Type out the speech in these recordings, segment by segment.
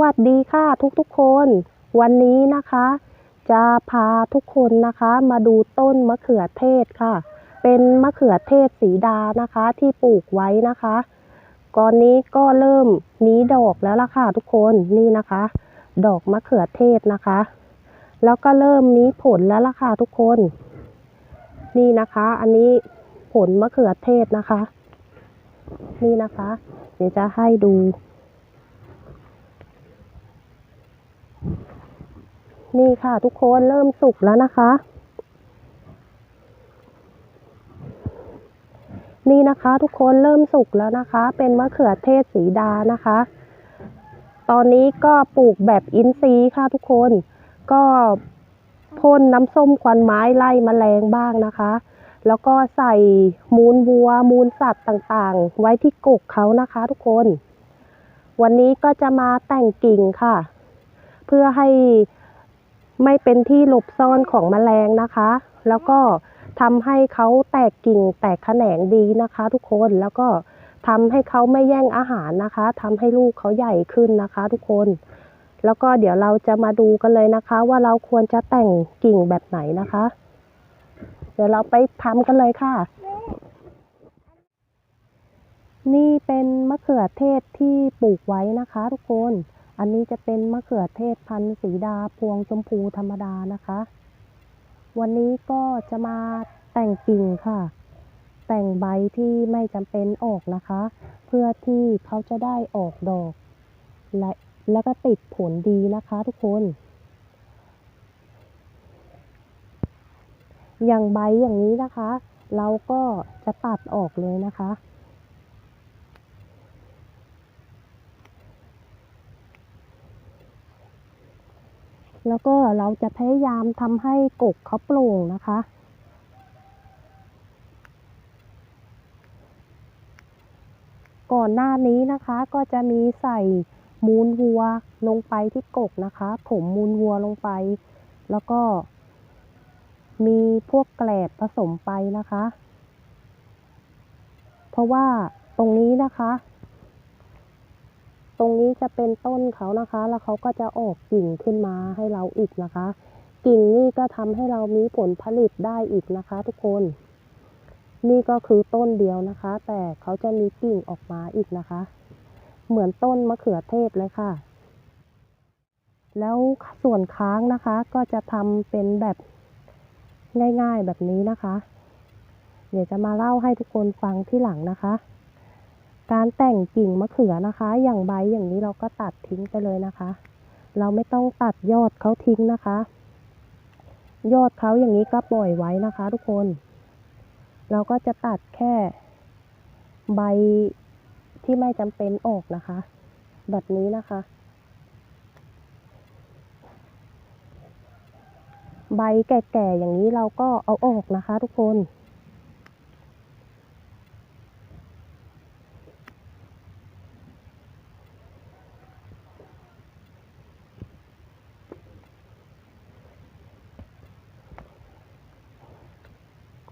วัสดีค่ะทุกๆคน วันนี้นะคะ จะพาทุกคนนะคะ มาดูต้นมะเขือเทศค่ะ เป็นมะเขือเทศสีดานะคะที่ปลูกไว้นะคะก่อนนี้ก็เริ่มมีดอกแล้วล่ะค่ะทุกคนนี่นะคะ ดอกมะเขือเทศนะคะ แล้วก็เริ่มมีผลแล้วล่ะค่ะทุกคน นี่นะคะ อันนี้ผลมะเขือเทศนะคะ นี่นะคะ เดี๋ยวจะให้ดู นี่ค่ะทุกคนเริ่มสุกแล้วนะคะ นี่นะคะทุกคนเริ่มสุกแล้วนะคะ เป็นมะเขือเทศสีดานะคะ ตอนนี้ก็ปลูกแบบอินทรีย์ค่ะทุกคนก็พ่นน้ำส้มควันไม้ไล่มแมลงบ้างนะคะ แล้วก็ใส่มูลวัว มูลสัตว์ต่างๆ ไว้ที่กกเขานะคะทุกคน วันนี้ก็จะมาแต่งกิ่งค่ะ เพื่อให้ไม่เป็นที่หลบซ่อนของแมลงนะคะ แล้วก็ทำให้เขาแตกกิ่งแตกแขนงดีนะคะ ทุกคนแล้วก็ทำให้เขาไม่แย่งอาหารนะคะทำให้ลูกเขาใหญ่ขึ้นนะคะ ทุกคน แล้วก็เดี๋ยวเราจะมาดูกันเลยนะคะ ว่าเราควรจะแต่งกิ่งแบบไหนนะคะ เดี๋ยวเราไปทำกันเลยค่ะ นี่เป็นมะเขือเทศที่ปลูกไว้นะคะ ทุกคน อันนี้จะเป็นมะเขือเทศพันธุ์สีดาพวงชมพูธรรมดานะคะ วันนี้ก็จะมาแต่งกิ่งค่ะ แต่งใบที่ไม่จำเป็นออกนะคะ เพื่อที่เขาจะได้ออกดอก และแล้วก็ติดผลดีนะคะทุกคน อย่างใบอย่างนี้นะคะ เราก็จะตัดออกเลยนะคะ แล้วก็เราจะพยายามทำให้กกเขาโปร่งนะคะ ก่อนหน้านี้นะคะก็จะมีใส่มูลวัวลงไปที่กกนะคะ ผมมูลวัวลงไป แล้วก็ มีพวกแกลบผสมไปนะคะ เพราะว่าตรงนี้นะคะ ตรงนี้จะเป็นต้นเขานะคะ แล้วเขาก็จะออกกิ่งขึ้นมาให้เราอีกนะคะ กิ่งนี่ก็ทำให้เรามีผลผลิตได้อีกนะคะ ทุกคน นี่ก็คือต้นเดียวนะคะ แต่เขาจะมีกิ่งออกมาอีกนะคะ เหมือนต้นมะเขือเทศเลยค่ะ แล้วส่วนค้างนะคะ ก็จะทำเป็นแบบง่าย ๆแบบนี้นะคะ เดี๋ยวจะมาเล่าให้ทุกคนฟังที่หลังนะคะ การแต่งกิ่งมะเขือนะคะ อย่างใบอย่างนี้เราก็ตัดทิ้งไปเลยนะคะ เราไม่ต้องตัดยอดเขาทิ้งนะคะ ยอดเขาอย่างนี้ก็ปล่อยไว้นะคะ ทุกคน เราก็จะตัดแค่ใบที่ไม่จำเป็นออกนะคะ แบบนี้นะคะ ใบแก่ๆอย่างนี้เราก็เอาออกนะคะ ทุกคน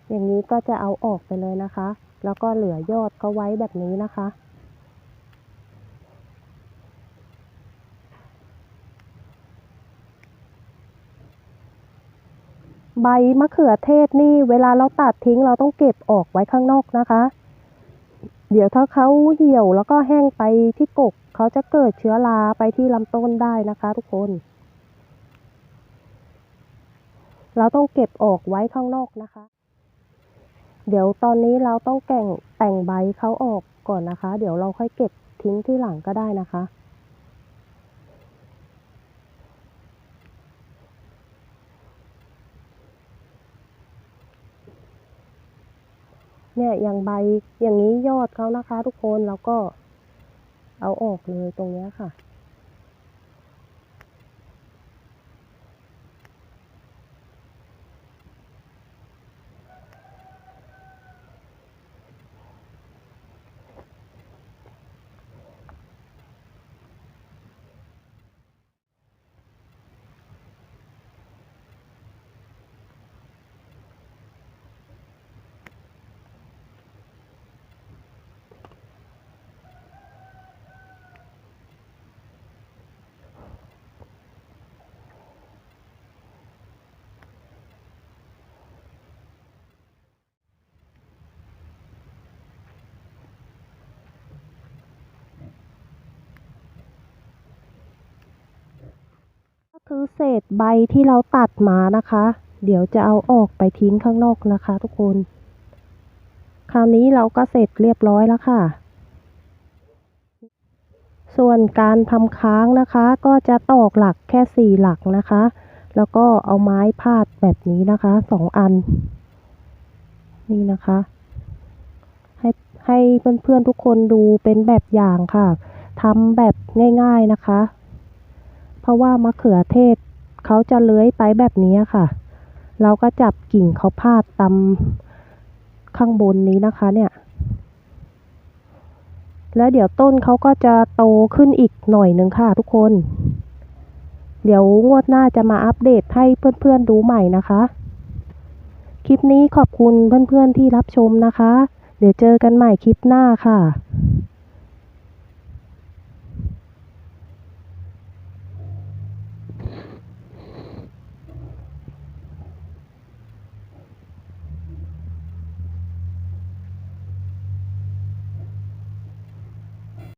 อย่างนี้ก็จะเอาออกไปเลยนะคะ แล้วก็เหลือยอดเขาไว้แบบนี้นะคะ ใบมะเขือเทศนี่เวลาเราตัดทิ้งเราต้องเก็บออกไว้ข้างนอกนะคะ เดี๋ยวถ้าเขาเหี่ยวแล้วก็แห้งไปที่กกเขาจะเกิดเชื้อราไปที่ลำต้นได้นะคะทุกคนเราต้องเก็บออกไว้ข้างนอกนะคะ เดี๋ยวตอนนี้เราต้องแต่งแต่งใบเขาออกก่อนนะคะ เดี๋ยวเราค่อยเก็บทิ้งที่หลังก็ได้นะคะเนี่ยอย่างใบอย่างนี้ยอดเขานะคะ ทุกคนเราก็เอาออกเลยตรงนี้ค่ะ คือเศษใบที่เราตัดมานะคะ เดี๋ยวจะเอาออกไปทิ้งข้างนอกนะคะ ทุกคน คราวนี้เราก็เสร็จเรียบร้อยแล้วค่ะ ส่วนการทำค้างนะคะ ก็จะตอกหลักแค่สี่หลักนะคะ แล้วก็เอาไม้พาดแบบนี้นะคะสองอัน นี่นะคะ ให้ให้เพื่อนๆทุกคนดูเป็นแบบอย่างค่ะทำแบบง่าย ๆนะคะ ราะว่ามะเขือเทศเขาจะเลื้อยไปแบบนี้ค่ะ เราก็จับกิ่งเขาพาดตำข้างบนนี้นะคะ เนี่ย แล้วเดี๋ยวต้นเขาก็จะโตขึ้นอีกหน่อยหนึ่งค่ะทุกคน เดี๋ยวงวดหน้าจะมาอัปเดตให้เพื่อนๆดูใหม่นะคะ คลิปนี้ขอบคุณเพื่อนๆที่รับชมนะคะ เดี๋ยวเจอกันใหม่คลิปหน้าค่ะ